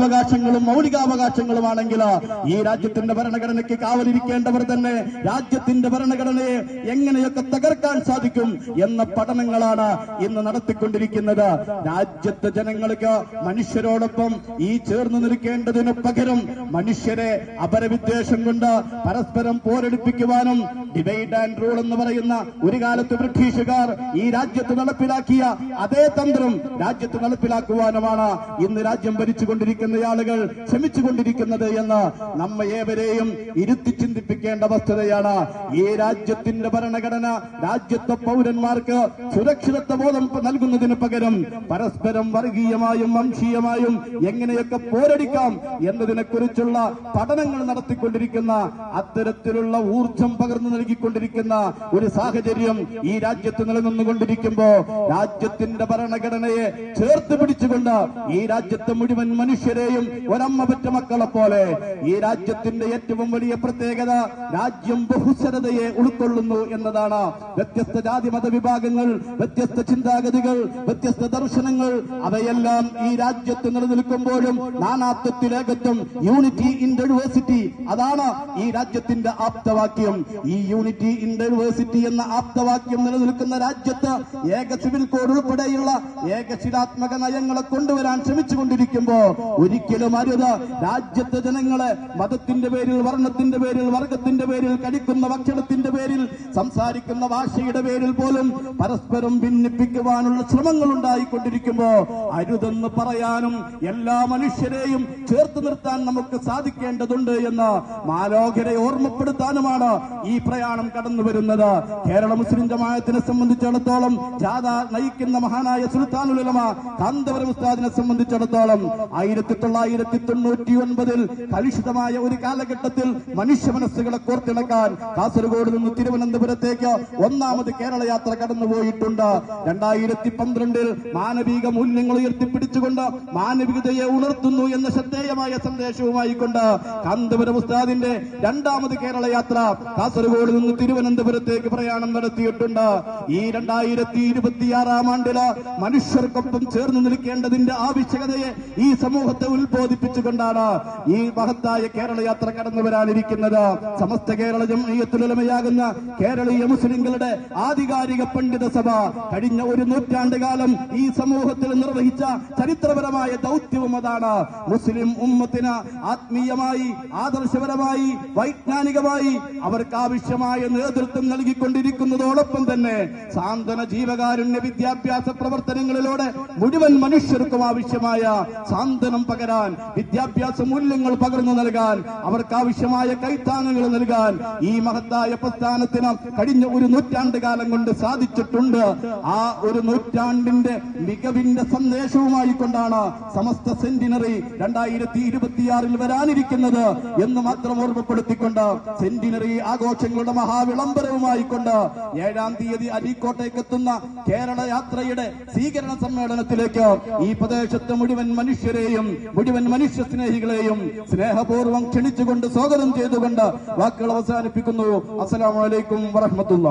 അവകാശങ്ങളും മൗലികാവകാശങ്ങളുമാണെങ്കിൽ ഈ രാജ്യത്തിന്റെ ഭരണഘടനയ്ക്ക് കാവലിരിക്കേണ്ടവർ തന്നെ രാജ്യത്തിന്റെ ഭരണഘടനയെ എങ്ങനെയൊക്കെ തകർക്കാൻ സാധിക്കും എന്ന പഠനങ്ങളാണ് ഇന്ന് നടത്തിക്കൊണ്ടിരിക്കുന്നത്. രാജ്യത്തെ ജനങ്ങൾക്ക് മനുഷ്യരോടൊപ്പം ഈ ചേർന്ന് നിൽക്കേണ്ടതിനു പകരം മനുഷ്യരെ അപരവിദ്വേഷം കൊണ്ട് പരസ്പരം പോരടിപ്പിക്കുവാനും ഡിവൈഡ് ആൻഡ് റൂൾ എന്ന് പറയുന്ന ഒരു കാലത്ത് ബ്രിട്ടീഷുകാർ ഈ രാജ്യത്ത് നടപ്പിലാക്കിയ അതേ തന്ത്രം രാജ്യത്ത് നടപ്പിലാക്കുവാനുമാണ് ഇന്ന് രാജ്യം ഭരിച്ചുകൊണ്ടിരിക്കുന്ന ആളുകൾ ശ്രമിച്ചുകൊണ്ടിരിക്കുന്നത് എന്ന് നമ്മ ഏവരെയും ഇരുത്തി ചിന്തിപ്പിക്കേണ്ട വസ്തുതയാണ്. ഈ രാജ്യത്തിന്റെ ഭരണഘടന രാജ്യത്തെ പൗരന്മാർക്ക് സുരക്ഷിതത്വ ബോധം നൽകുന്നതിന് പകരം പരസ്പരം വർഗീയമായും വംശീയമായും എങ്ങനെയൊക്കെ പോരടിക്കാം എന്നതിനെക്കുറിച്ചുള്ള പഠനങ്ങൾ നടത്തിക്കൊണ്ടിരിക്കുന്ന അത്തരത്തിലുള്ള ഊർജം പകർന്നു നൽകിക്കൊണ്ടിരിക്കുന്ന ഒരു സാഹചര്യം ഈ രാജ്യത്ത് നിലനിന്നുകൊണ്ടിരിക്കുമ്പോ രാജ്യത്തിന്റെ ഭരണഘടനയെ ചേർത്ത് പിടിച്ചുകൊണ്ട് ഈ രാജ്യത്തെ മുഴുവൻ മനുഷ്യരെയും ഒരമ്മ പറ്റ മക്കളെ പോലെ ഈ രാജ്യത്തിന്റെ ഏറ്റവും വലിയ പ്രത്യേകത രാജ്യം ബഹുസ്വരതയെ ഉൾക്കൊള്ളുന്നു എന്നതാണ്. വ്യത്യസ്ത ജാതി മത വിഭാഗങ്ങൾ വ്യത്യസ്ത ചിന്താഗതികൾ വ്യത്യസ്ത ദർശനങ്ങൾ അവയെല്ലാം ഈ രാജ്യത്ത് നിലനിൽക്കുമ്പോഴും നാനാത്വത്തിലേകത്വം യൂണിറ്റി ഇൻ ഡൈവേഴ്സിറ്റി അതാണ് ഈ രാജ്യത്തിന്റെ ആപ്തവാക്യം. ഈ യൂണിറ്റി ഇൻ ഡൈവേഴ്സിറ്റി എന്ന ആപ്തവാക്യം നിലനിൽക്കുന്ന രാജ്യത്ത് ഏക സിവിൽ കോഡ് ഉൾപ്പെടെയുള്ള ഏകശിലാത്മക നയങ്ങളെ കൊണ്ടുവരാൻ ശ്രമിച്ചുകൊണ്ടിരിക്കുമ്പോ ഒരിക്കലും അരുത്. രാജ്യത്തെ ജനങ്ങളെ മതത്തിന്റെ പേരിൽ വർണത്തിന്റെ പേരിൽ വർഗത്തിന്റെ പേരിൽ കടിക്കുന്ന ഭക്ഷണത്തിന്റെ പേരിൽ സംസാരിക്കുന്ന ഭാഷയുടെ പേരിൽ പോലും പരസ്പരം ഭിന്നിപ്പിക്കുവാനുള്ള ശ്രമങ്ങൾ ഉണ്ടായിക്കൊണ്ടിരിക്കുമ്പോ അരുതെന്ന് പറയാനും എല്ലാ മനുഷ്യരെയും ചേർത്ത് നിർത്താൻ നമുക്ക് സാധിക്കേണ്ടതുണ്ട് എന്ന് മാലോകരെ ഓർമ്മപ്പെടുത്താനുമാണ് ഈ പ്രയാണം കടന്നു വരുന്നത്. കേരള മുസ്ലിം ജമാഅത്തിനെ സംബന്ധിച്ചിടത്തോളം ജാഥ നയിക്കുന്ന മഹാനായ സുൽത്താനുലമ കാന്തപുരം ഉസ്താദിനെ സംബന്ധിച്ചിടത്തോളം ആയിരത്തി തൊള്ളായിരത്തി തൊണ്ണൂറ്റി ഒൻപതിൽ കലുഷിതമായ ഒരു കാലഘട്ടത്തിൽ മനുഷ്യ മനസ്സുകളെ കോർത്തിണക്കാൻ കാസർഗോഡ് നിന്ന് തിരുവനന്തപുരത്തേക്ക് ഒന്നാമത് കേരള യാത്ര കടന്നുപോയിട്ടുണ്ട്. രണ്ടായിരത്തി പന്ത്രണ്ടിൽ മാനവിക മൂല്യങ്ങൾ ഉയർത്തിപ്പിടിച്ചുകൊണ്ട് മാനവികതയെ ഉണർത്തുന്നു എന്ന ശ്രദ്ധേയമായ സന്ദേശവുമായി കൊണ്ട് കാന്തപുരം ഉസ്താദിന്റെ രണ്ടാമത് കേരള യാത്ര കാസർഗോഡ് നിന്ന് തിരുവനന്തപുരത്തേക്ക് പ്രയാണം നടത്തിയിട്ടുണ്ട്. ഈ രണ്ടായിരത്തി ഇരുപത്തിയാറാം ആണ്ടിൽ മനുഷ്യർക്കൊപ്പം ചേർന്ന് നിൽക്കേണ്ടതിന്റെ ആവശ്യകതയെ ഈ സമൂഹത്തെ ഉത്ബോധിപ്പിച്ചുകൊണ്ടാണ് ഈ മഹത്തായ കേരള യാത്ര കടന്നു വരാനിരിക്കുന്നത്. സമസ്ത കേരള ജമയത്തിലുലമയാകുന്ന കേരളീയ മുസ്ലിങ്ങളുടെ ആധികാരിക പണ്ഡിത സഭ കഴിഞ്ഞ ഒരു നൂറ്റാണ്ട് കാലം ഈ സമൂഹത്തിൽ നിർവഹിച്ച ചരിത്രപരമായ ദൗത്യവും അതാണ്. മുസ്ലിം ഉമ്മത്തിന് ആത്മീയമായി ആദർശപരമായി വൈജ്ഞാനികമായി അവർക്ക് ആവശ്യമായ നേതൃത്വം നൽകിക്കൊണ്ടിരിക്കുന്നതോടൊപ്പം തന്നെ സാന്ത്വന ജീവകാരുണ്യ വിദ്യാഭ്യാസ പ്രവർത്തനങ്ങളിലൂടെ മുഴുവൻ മനുഷ്യർക്കും ആവശ്യമായ സാന്ത്വനം പകരാൻ വിദ്യാഭ്യാസ മൂല്യങ്ങൾ പകർന്നു നൽകാൻ അവർക്ക് ആവശ്യമായ നൽകാൻ ഈ മഹത്തായ പ്രസ്ഥാനത്തിന് കഴിഞ്ഞ ഒരു നൂറ്റാണ്ട് കാലം കൊണ്ട് സാധിച്ചിട്ടുണ്ട്. ആ ഒരു നൂറ്റാണ്ടിന്റെ മികവിന്റെ സന്ദേശവുമായി കൊണ്ടാണ് സമസ്ത സെന്റിനറി രണ്ടായിരത്തി ഇരുപത്തിയാറിൽ വരാനിരിക്കുന്നത് എന്ന് മാത്രം ഓർമ്മപ്പെടുത്തിക്കൊണ്ട് സെന്റിനറി ആഘോഷങ്ങളുടെ മഹാവിളംബരവുമായി കൊണ്ട് ഏഴാം തീയതി അരീക്കോട്ടേക്ക് എത്തുന്ന കേരള യാത്രയുടെ സ്വീകരണ സമ്മേളനത്തിലേക്ക് ഈ പ്രദേശത്തെ മുഴുവൻ മനുഷ്യരെയും മുഴുവൻ മനുഷ്യ സ്നേഹികളെയും സ്നേഹപൂർവം ക്ഷണിച്ചുകൊണ്ട് സ്വാഗതം ചെയ്തുകൊണ്ട് വാക്കുകൾ അവസാനിപ്പിക്കുന്നു. അസ്സലാമലൈക്കും വറഹമത്തുള്ള